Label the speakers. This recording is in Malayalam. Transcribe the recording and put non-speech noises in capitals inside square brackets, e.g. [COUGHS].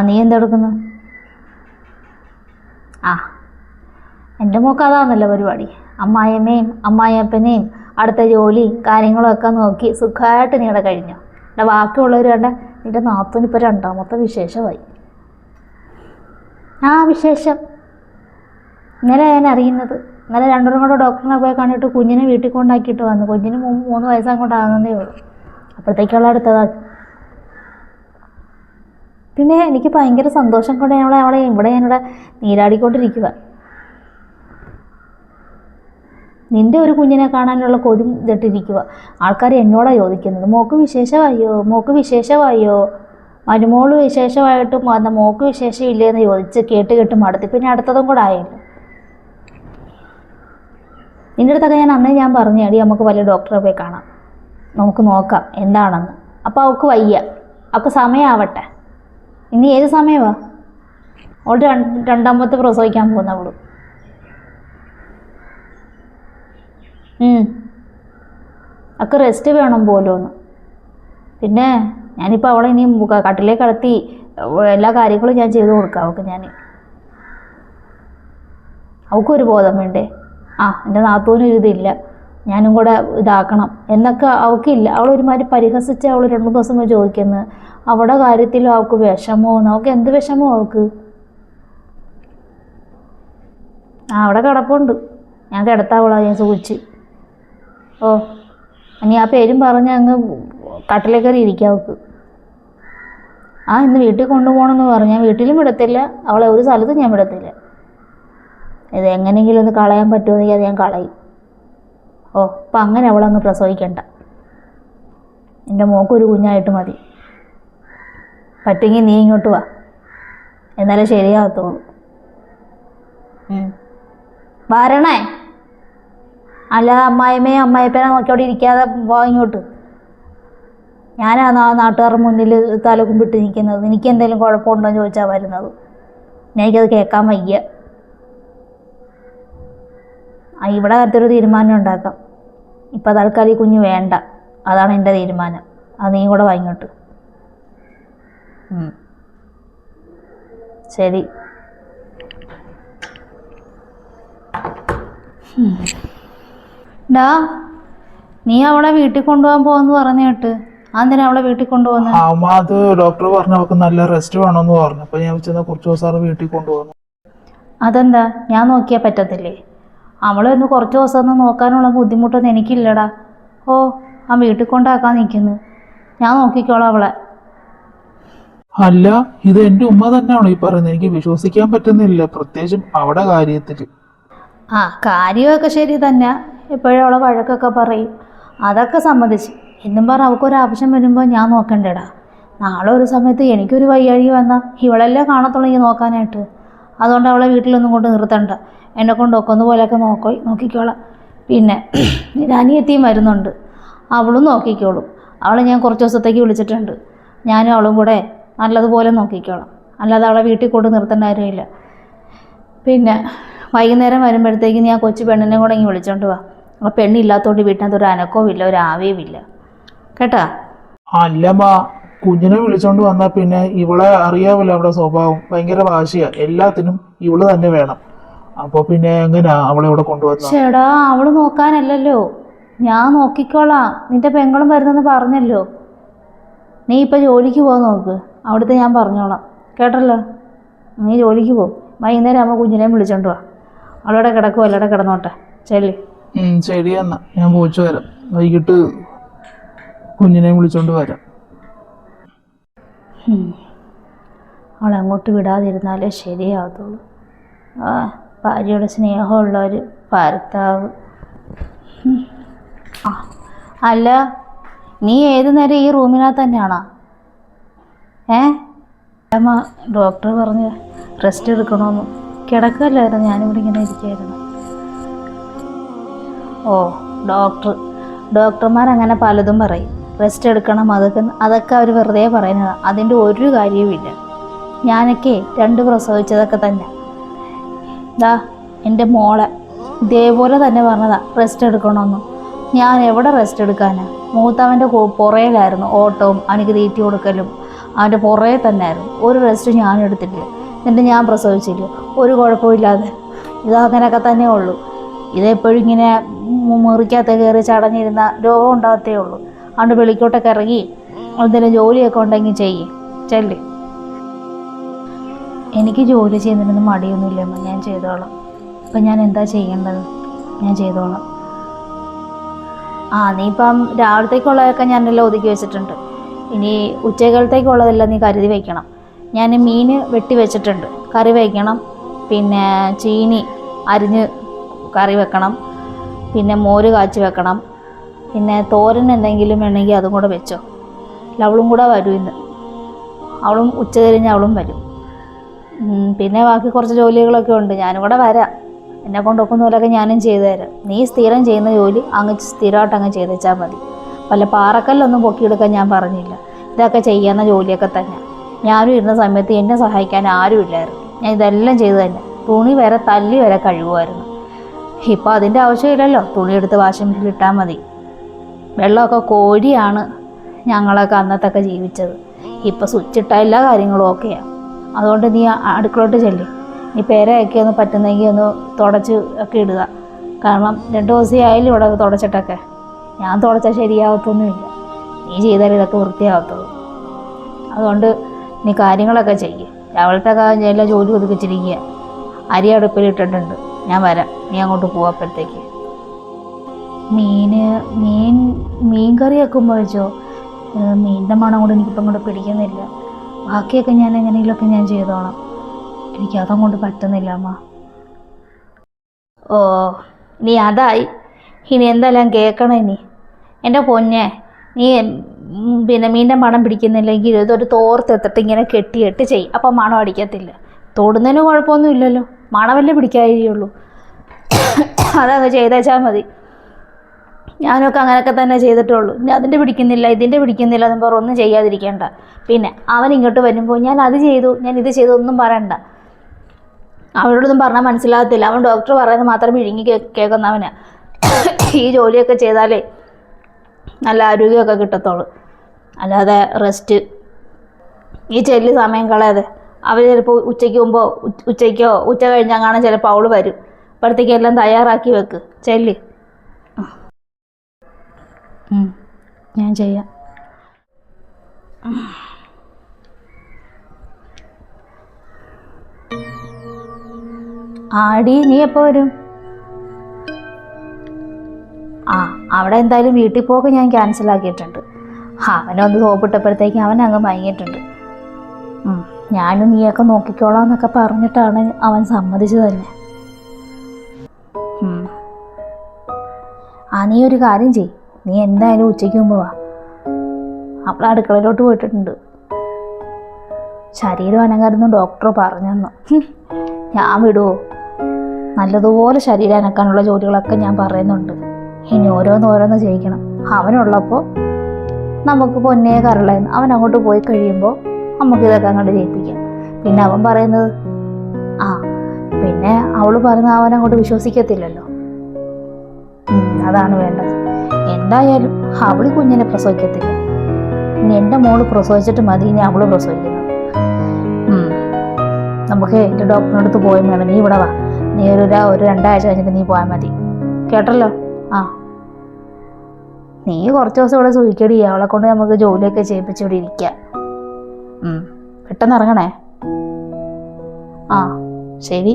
Speaker 1: നീ എന്തെടുക്കുന്നു ആ എന്റെ മോക്ക് അതാണല്ലോ പരിപാടി. അമ്മായിയമ്മയും അമ്മായിയപ്പനെയും അടുത്ത ജോലി കാര്യങ്ങളൊക്കെ നോക്കി സുഖമായിട്ട് നീടെ കഴിഞ്ഞു? എന്റെ ബാക്കിയുള്ളവർ കണ്ട നിന്റെ നാത്തൂന് ഇപ്പോൾ രണ്ടാമത്തെ വിശേഷമായി. ആ വിശേഷം. ഇന്നലെ ഞാൻ അറിയുന്നത് ഇന്നലെ രണ്ടുപേരും കൂടെ ഡോക്ടറിനെ പോയി കണ്ടിട്ട് കുഞ്ഞിനെ വീട്ടിൽ കൊണ്ടാക്കിയിട്ട് വന്നു. കുഞ്ഞിന് മൂന്ന് വയസ്സാകൊണ്ടാകുന്നതേ ഉള്ളൂ. അപ്പോഴത്തേക്കുള്ള അടുത്തതാ പിന്നെ എനിക്ക് ഭയങ്കര സന്തോഷം കൊണ്ട് ഞങ്ങളെ അവളെ ഇവിടെ ഞാനിവിടെ നീരാടിക്കൊണ്ടിരിക്കുക നിന്റെ ഒരു കുഞ്ഞിനെ കാണാനുള്ള കൊതി ഇതിട്ടിരിക്കുക ആൾക്കാർ എന്നോടാ ചോദിക്കുന്നത്. മോക്ക് വിശേഷമായോ? മോക്ക് വിശേഷമായോ? മരുമോൾ വിശേഷമായിട്ടും വന്ന മോക്ക് വിശേഷം ഇല്ലയെന്ന് ചോദിച്ച് കേട്ട് കേട്ട് മടുത്തി. പിന്നെ അടുത്തതും കൂടെ ആയല്ലോ. നിന്റെ അടുത്തൊക്കെ ഞാൻ അന്നേ ഞാൻ പറഞ്ഞു അടി നമുക്ക് വലിയ ഡോക്ടറെ പോയി കാണാം. നമുക്ക് നോക്കാം എന്താണെന്ന്. അപ്പോൾ അവൾക്ക് വയ്യ. അവൾക്ക് സമയമാവട്ടെ ഇനി ഏത് സമയമാ ഓൾ രണ്ട് രണ്ടാമത്തെ പ്രസവിക്കാൻ പോകുന്ന അവൾ. അക്ക് റെസ്റ്റ് വേണം പോലോന്ന്. പിന്നെ ഞാനിപ്പോൾ അവളെ ഇനി കട്ടിലേക്ക് കടത്തി എല്ലാ കാര്യങ്ങളും ഞാൻ ചെയ്തു കൊടുക്കാം അവൾക്ക് ഞാൻ അവൾക്കൊരു ബോധം വേണ്ടേ? ആ എന്റെ നാത്തൂനും ഇതില്ല. ഞാനും കൂടെ ഇതാക്കണം എന്നൊക്കെ അവൾക്കില്ല അവൾ ഒരുമാതിരി പരിഹസിച്ച് അവൾ രണ്ടു ദിവസം ചോദിക്കുന്നത് അവളുടെ കാര്യത്തിലും അവൾക്ക് വിഷമോ? അവൾക്ക് എന്ത് വിഷമോ അവൾക്ക്? ആ അവിടെ കിടപ്പുണ്ട്. ഞാൻ കിടത്താവളാ ഞാൻ സൂചിച്ച് ഓ ഇനി ആ പേരും പറഞ്ഞ് അങ്ങ് കട്ടിലേ കയറി ഇരിക്കാം അവൾക്ക്. ആ ഇന്ന് വീട്ടിൽ കൊണ്ടുപോകണമെന്ന് പറഞ്ഞു. ഞാൻ വീട്ടിലും വിടത്തില്ല. അവളെ ഒരു സ്ഥലത്തും ഞാൻ വിടത്തില്ല. ഇത് എങ്ങനെയെങ്കിലും ഒന്ന് കളയാൻ പറ്റുമെന്നെങ്കിൽ അത് ഞാൻ കളയും. ഓ അപ്പം അങ്ങനെ അവളങ്ങ് പ്രസവിക്കണ്ട. എന്റെ മോക്കൊരു കുഞ്ഞായിട്ട് മതി. പറ്റുമെങ്കിൽ നീ ഇങ്ങോട്ട് വാ. എന്നാലേ ശരിയാകത്തുള്ളൂ. വരണേ. അല്ലാതെ അമ്മായിമ്മയും അമ്മായിപ്പനെ നോക്കിയോടെ ഇരിക്കാതെ പോ ഇങ്ങോട്ട്. ഞാനാണ് ആ നാട്ടുകാരുടെ മുന്നിൽ തലകുമ്പിട്ട് നിൽക്കുന്നത്. എനിക്ക് എന്തെങ്കിലും കുഴപ്പമുണ്ടോ എന്ന് ചോദിച്ചാൽ വരുന്നത്. എനിക്കത് കേൾക്കാൻ വയ്യ. ഇവിടെ കാര്യത്തിലൊരു തീരുമാനം ഉണ്ടാക്കാം. ഇപ്പം തൽക്കാലം ഈ കുഞ്ഞ് വേണ്ട. അതാണ് എന്റെ തീരുമാനം. അത് നീ കൂടെ വാങ്ങിട്ട് ശരി. ഡാ നീ അവളെ വീട്ടിൽ കൊണ്ടുപോകാൻ പോവാന്ന് പറഞ്ഞ കേട്ട്. അന്നേരം അവളെ വീട്ടിൽ കൊണ്ടുപോകുന്നത്
Speaker 2: ആ, അമ്മ അത് ഡോക്ടർ പറഞ്ഞു അവൾക്ക് നല്ല റെസ്റ്റ് വേണമെന്ന് പറഞ്ഞു. അപ്പൊ ഞാൻ വെച്ചാൽ കുറച്ച് ദിവസം വീട്ടിൽ കൊണ്ടുപോകുന്നു.
Speaker 1: അതെന്താ? ഞാൻ നോക്കിയാൽ പറ്റത്തില്ലേ? അവളെ ഒന്ന് കുറച്ച് ദിവസം ഒന്ന് നോക്കാനുള്ള ബുദ്ധിമുട്ടൊന്നും എനിക്കില്ലടാ. ഓ ആ വീട്ടിൽ കൊണ്ടാക്കാൻ നിൽക്കുന്നു ഞാൻ നോക്കിക്കോളാം അവളെ.
Speaker 2: അല്ല ഇത് എന്റെ ഉമ്മ തന്നെയാണോ ഈ പറയുന്നത്? എനിക്ക് വിശ്വസിക്കാൻ പറ്റുന്നില്ല പ്രത്യേകിച്ചും അവിടെ കാര്യത്തിൽ
Speaker 1: ആ കാര്യമൊക്കെ ശരി തന്നെ എപ്പോഴും അവളെ വഴക്കൊക്കെ പറയും. അതൊക്കെ സമ്മതിച്ച്. എന്നും പറഞ്ഞ് അവൾക്കൊരു ആവശ്യം വരുമ്പോൾ ഞാൻ നോക്കണ്ടേടാ. നാളെ ഒരു സമയത്ത് എനിക്കൊരു വയ്യാഴി വന്നാൽ ഇവളെല്ലാം കാണത്തുള്ളൂ നോക്കാനായിട്ട്. അതുകൊണ്ട് അവളെ വീട്ടിലൊന്നും കൊണ്ട് നിർത്തണ്ട. എന്നെ കൊണ്ട് ഒക്കെ പോലെയൊക്കെ നോക്കോ നോക്കിക്കോളാം. പിന്നെ [CLEARS THROAT] അനിയത്തിയും വരുന്നുണ്ട്. അവളും നോക്കിക്കോളും. അവളെ ഞാൻ കുറച്ച് ദിവസത്തേക്ക് വിളിച്ചിട്ടുണ്ട്. ഞാനും അവളും കൂടെ നല്ലതുപോലെ നോക്കിക്കോളാം. അല്ലാതെ അവളെ വീട്ടിൽ കൊണ്ട് നിർത്തേണ്ട കാര്യമില്ല. പിന്നെ വൈകുന്നേരം വരുമ്പോഴത്തേക്ക് ഞാൻ കൊച്ചു പെണ്ണിനെ കൂടെ ഇങ്ങനെ വിളിച്ചോണ്ട് വാ. അപ്പോൾ പെണ്ണില്ലാത്തോണ്ട് വീട്ടിനകത്ത് ഒരു അനക്കവും ഇല്ല ഒരു ആവേയും ഇല്ല കേട്ടാ?
Speaker 2: അല്ലമ്മ കുഞ്ഞിനെ വിളിച്ചോണ്ട് വന്നാൽ പിന്നെ ഇവളെ അറിയാവില്ല അവളെ സ്വഭാവം. ഭയങ്കര വാശിയാ. എല്ലാത്തിനും ഇവൾ തന്നെ വേണം. അപ്പൊ പിന്നെ എങ്ങനെയാ അവളെ ഇവിടെ കൊണ്ടുവന്ന
Speaker 1: ചേടാ അവൾ നോക്കാനല്ലല്ലോ. ഞാൻ നോക്കിക്കോളാം. നിന്റെ പെങ്ങളും വരുന്നെന്ന് പറഞ്ഞല്ലോ. നീ ഇപ്പൊ ജോലിക്ക് പോകാൻ നോക്ക്. അവിടുത്തെ ഞാൻ പറഞ്ഞോളാം. കേട്ടല്ലോ? നീ ജോലിക്ക് പോ. വൈകുന്നേരം ആകുമ്പോൾ കുഞ്ഞിനെ വിളിച്ചോണ്ട് വാ. അവളവിടെ കിടക്കുമോ അല്ലവിടെ കിടന്നോട്ടെ. ചെല്ലി.
Speaker 2: ശരി എന്നാ. ഞാൻ പോയിച്ചു വരാം. വൈകിട്ട് കുഞ്ഞിനെ വിളിച്ചോണ്ട് വരാം.
Speaker 1: അവളെ അങ്ങോട്ട് വിടാതിരുന്നാലേ ശരിയാകത്തുള്ളൂ ആ ഭാര്യയുടെ സ്നേഹമുള്ളവർ ഭർത്താവ്. ഉം. ആ അല്ല നീ ഏത് നേരം ഈ റൂമിനകത്ത് തന്നെയാണോ? ഏ? അമ്മ ഡോക്ടർ പറഞ്ഞ് റെസ്റ്റ് എടുക്കണമെന്ന് കിടക്കല്ലായിരുന്നു ഞാനിവിടെ ഇങ്ങനെ ഇരിക്കുകയായിരുന്നു. ഓ ഡോക്ടർ ഡോക്ടർമാർ അങ്ങനെ പലതും പറയും. റെസ്റ്റ് എടുക്കണം അതൊക്കെ അതൊക്കെ അവർ വെറുതെ പറയുന്നത്. അതിന്റെ ഒരു കാര്യവുമില്ല. ഞാനൊക്കെ രണ്ട് പ്രസവിച്ചതൊക്കെ തന്നെ. ദാ എന്റെ മോളെ. ഇതേപോലെ തന്നെ പറഞ്ഞതാ റെസ്റ്റ് എടുക്കണമെന്ന് ഞാൻ എവിടെ റെസ്റ്റ് എടുക്കാനാ? മൂത്തവന്റെ പുറയിലായിരുന്നു ഓട്ടവും അവനിക്ക് തീറ്റി കൊടുക്കലും. അവന്റെ പുറകെ തന്നെയായിരുന്നു ഒരു റെസ്റ്റ് ഞാൻ എടുത്തിട്ടില്ല. എന്നിട്ട് ഞാൻ പ്രസവിച്ചില്ല. ഒരു കുഴപ്പമില്ലാതെ ഇതങ്ങനെയൊക്കെ തന്നെ ഉള്ളൂ ഇതെപ്പോഴും ഇങ്ങനെ മുറിക്കകത്ത് കയറി ചടഞ്ഞിരുന്ന രോഗം ഉണ്ടാകത്തേ ഉള്ളൂ. അതുകൊണ്ട് വെളിക്കോട്ടൊക്കെ ഇറങ്ങി എന്തെങ്കിലും ജോലിയൊക്കെ ഉണ്ടെങ്കിൽ ചെയ്യ്. ചെല്ല്. എനിക്ക് ജോലി ചെയ്യുന്നതിനൊന്നും മടിയൊന്നുമില്ല അമ്മ. ഞാൻ ചെയ്തോളാം. അപ്പം ഞാൻ എന്താ ചെയ്യേണ്ടത്? ഞാൻ ചെയ്തോളാം. ആ നീ ഇപ്പം രാവിലത്തേക്കുള്ളതൊക്കെ ഞാനെല്ലാം ഒതുക്കി വെച്ചിട്ടുണ്ട്. ഇനി ഉച്ചകാലത്തേക്കുള്ളതെല്ലാം നീ കരുതി വയ്ക്കണം ഞാൻ മീൻ വെട്ടി വെച്ചിട്ടുണ്ട്. കറി വയ്ക്കണം പിന്നെ ചീനി അരിഞ്ഞ് കറി വെക്കണം. പിന്നെ മോര് കാച്ചി വെക്കണം. പിന്നെ തോരൻ എന്തെങ്കിലും വേണമെങ്കിൽ അതും കൂടെ വെച്ചോ. അല്ല, അവളും കൂടെ വരും ഇന്ന്. അവളും ഉച്ച കഴിഞ്ഞ് അവളും വരും. പിന്നെ ബാക്കി കുറച്ച് ജോലികളൊക്കെ ഉണ്ട്. ഞാനും കൂടെ വരാം. എന്നെ കൊണ്ടൊക്കുന്ന പോലെയൊക്കെ ഞാനും ചെയ്തു തരാം. നീ സ്ഥിരം ചെയ്യുന്ന ജോലി അങ്ങ് സ്ഥിരമായിട്ട് അങ്ങ് ചെയ്ത് മതി. വല്ല പാറക്കല്ലൊന്നും പൊക്കിയെടുക്കാൻ ഞാൻ പറഞ്ഞില്ല. ഇതൊക്കെ ചെയ്യുന്ന ജോലിയൊക്കെ തന്നെ ഞാനും ഇരുന്ന സമയത്ത് എന്നെ സഹായിക്കാൻ ആരും ഇല്ലായിരുന്നു. ഞാൻ ഇതെല്ലാം ചെയ്തു തന്നെ. തുണി വരെ തല്ലി വരെ കഴുകുമായിരുന്നു. ഇപ്പോൾ അതിന്റെ ആവശ്യമില്ലല്ലോ. തുണി എടുത്ത് വാഷിംഗ് മെഷീനിൽ ഇട്ടാൽ മതി. വെള്ളമൊക്കെ കോരിയാണ് ഞങ്ങളൊക്കെ അന്നത്തൊക്കെ ജീവിച്ചത്. ഇപ്പോൾ സ്വിച്ചിട്ട എല്ലാ കാര്യങ്ങളും ഓക്കെയാണ് അതുകൊണ്ട് നീ അടുക്കളോട്ട് ചെല്ലി. നീ പേരയൊക്കെ ഒന്ന് പറ്റുന്നെങ്കിൽ ഒന്ന് തുടച്ച് ഒക്കെ ഇടുക. കാരണം രണ്ട് ദിവസം ആയാലും ഇവിടെ തുടച്ചിട്ടൊക്കെ. ഞാൻ തുടച്ചാൽ ശരിയാവത്തൊന്നുമില്ല. നീ ചെയ്താൽ ഇതൊക്കെ വൃത്തിയാവത്തുള്ളൂ. അതുകൊണ്ട് നീ കാര്യങ്ങളൊക്കെ ചെയ്യും. രാവിലത്തെ എല്ലാം ജോലി ഒതുക്കിച്ചിരിക്കുക അരി അടുപ്പിൽ ഇട്ടിട്ടുണ്ട്. ഞാൻ വരാം. നീ അങ്ങോട്ട് പോവാപ്പോഴത്തേക്ക് മീന് മീൻ മീൻ കറി വെക്കുമ്പോൾ വെച്ചോ? മീനിന്റെ മണം കൊണ്ട് എനിക്കിപ്പം അങ്ങോട്ട് പിടിക്കുന്നില്ല. ബാക്കിയൊക്കെ ഞാൻ എങ്ങനെയെങ്കിലുമൊക്കെ ഞാൻ ചെയ്തോളാം. കൊണ്ട് പറ്റുന്നില്ല അമ്മ. ഓ നീ അതായി. ഇനി എന്തെല്ലാം കേൾക്കണം നീ എന്റെ പൊന്നെ നീ പിന്നെ മീന്റെ മണം പിടിക്കുന്നില്ലെങ്കിൽ ഇതൊരു തോർത്തെത്തിട്ട് ഇങ്ങനെ കെട്ടിയിട്ട് ചെയ്യും. അപ്പം മണം അടിക്കത്തില്ല. തൊടുന്നതിന് കുഴപ്പമൊന്നും ഇല്ലല്ലോ. മണമല്ലേ പിടിക്കാതിരിക്കുള്ളൂ [COUGHS] അതങ്ങ് ചെയ്തേച്ചാൽ മതി. ഞാനൊക്കെ അങ്ങനെയൊക്കെ തന്നെ ചെയ്തിട്ടുള്ളൂ. ഇനി അതിന്റെ പിടിക്കുന്നില്ല ഇതിന്റെ പിടിക്കുന്നില്ല എന്ന് പറഞ്ഞ് ഒന്നും ചെയ്യാതിരിക്കേണ്ട. പിന്നെ അവൻ ഇങ്ങോട്ട് വരുമ്പോൾ ഞാൻ അത് ചെയ്തു ഞാൻ ഇത് ചെയ്തു ഒന്നും പറയണ്ട. അവരോടൊന്നും പറഞ്ഞാൽ മനസ്സിലാകത്തില്ല. അവൻ ഡോക്ടർ പറയുന്നത് മാത്രം വിഴുങ്ങി കേൾക്കുന്നവനാ ഈ ജോലിയൊക്കെ ചെയ്താലേ നല്ല ആരോഗ്യമൊക്കെ കിട്ടത്തുള്ളൂ. അല്ലാതെ റെസ്റ്റ് ഈ ചെല്ലി സമയം കളയാതെ അവർ ചിലപ്പോൾ ഉച്ചയ്ക്ക് മുമ്പോ ഉച്ച- ഉച്ചയ്ക്കോ ഉച്ച കഴിഞ്ഞാൽ ചിലപ്പോൾ അവൾ വരും. അപ്പോഴത്തേക്ക് എല്ലാം തയ്യാറാക്കി വെക്ക്. ചെല്ല്. ഞാൻ ചെയ്യാം. ആടി നീ എപ്പോൾ വരും? ആ അവിടെ എന്തായാലും വീട്ടിൽ പോക്ക് ഞാൻ ക്യാൻസൽ ആക്കിയിട്ടുണ്ട്. അവനൊന്ന് സോപ്പിട്ടപ്പോഴത്തേക്കും അവൻ അങ്ങ് മയങ്ങിയിട്ടുണ്ട്. ഞാനും നീയൊക്കെ നോക്കിക്കോളാം എന്നൊക്കെ പറഞ്ഞിട്ടാണ് അവൻ സമ്മതിച്ചു തന്നെ. ആ നീ ഒരു കാര്യം ചെയ് നീ എന്തായാലും ഉച്ചയ്ക്ക് മുമ്പ് വാ. അവൾ അടുക്കളയിലോട്ട് പോയിട്ടുണ്ട്. ശരീരം അനങ്ങരുന്ന് ഡോക്ടർ പറഞ്ഞെന്നു ഞാൻ വിടുവോ നല്ലതുപോലെ ശരീരം അനക്കാനുള്ള ജോലികളൊക്കെ ഞാൻ പറയുന്നുണ്ട്. ഇനി ഓരോന്ന് ഓരോന്ന് ചെയ്യിക്കണം. അവനുള്ളപ്പോൾ നമുക്ക് പൊന്നേ കരളായിരുന്നു അവൻ അങ്ങോട്ട് പോയി കഴിയുമ്പോൾ നമുക്ക് ഇതൊക്കെ അങ്ങോട്ട് ചെയ്യിപ്പിക്കാം പിന്നെ അവൻ പറയുന്നത്? ആ പിന്നെ അവൾ പറഞ്ഞ അവൻ അങ്ങോട്ട് വിശ്വസിക്കത്തില്ലല്ലോ. അതാണ് വേണ്ടത്. എന്തായാലും അവൾ കുഞ്ഞിനെ പ്രസവിക്കത്തില്ല. ഇനി എന്റെ മോൾ പ്രസവിച്ചിട്ട് മതി ഇനി അവൾ പ്രസവിക്കുന്നത് നമുക്ക് എന്റെ ഡോക്ടറിനടുത്ത് പോയും വേണം നീ ഇവിടെ വാ. നീ ഒരു ഒരു രണ്ടാഴ്ച കഴിഞ്ഞിട്ട് നീ പോയാൽ മതി. കേട്ടല്ലോ? ആ. നീ കുറച്ച് ദിവസം ഇവിടെ സൂക്ഷിക്കടി അവളെ കൊണ്ട് നമുക്ക് ജോലിയൊക്കെ ചെയ്യിപ്പിച്ച് ഇവിടെ ഇരിക്കാം. പെട്ടെന്ന് ഇറങ്ങണേ? ആ ശരി.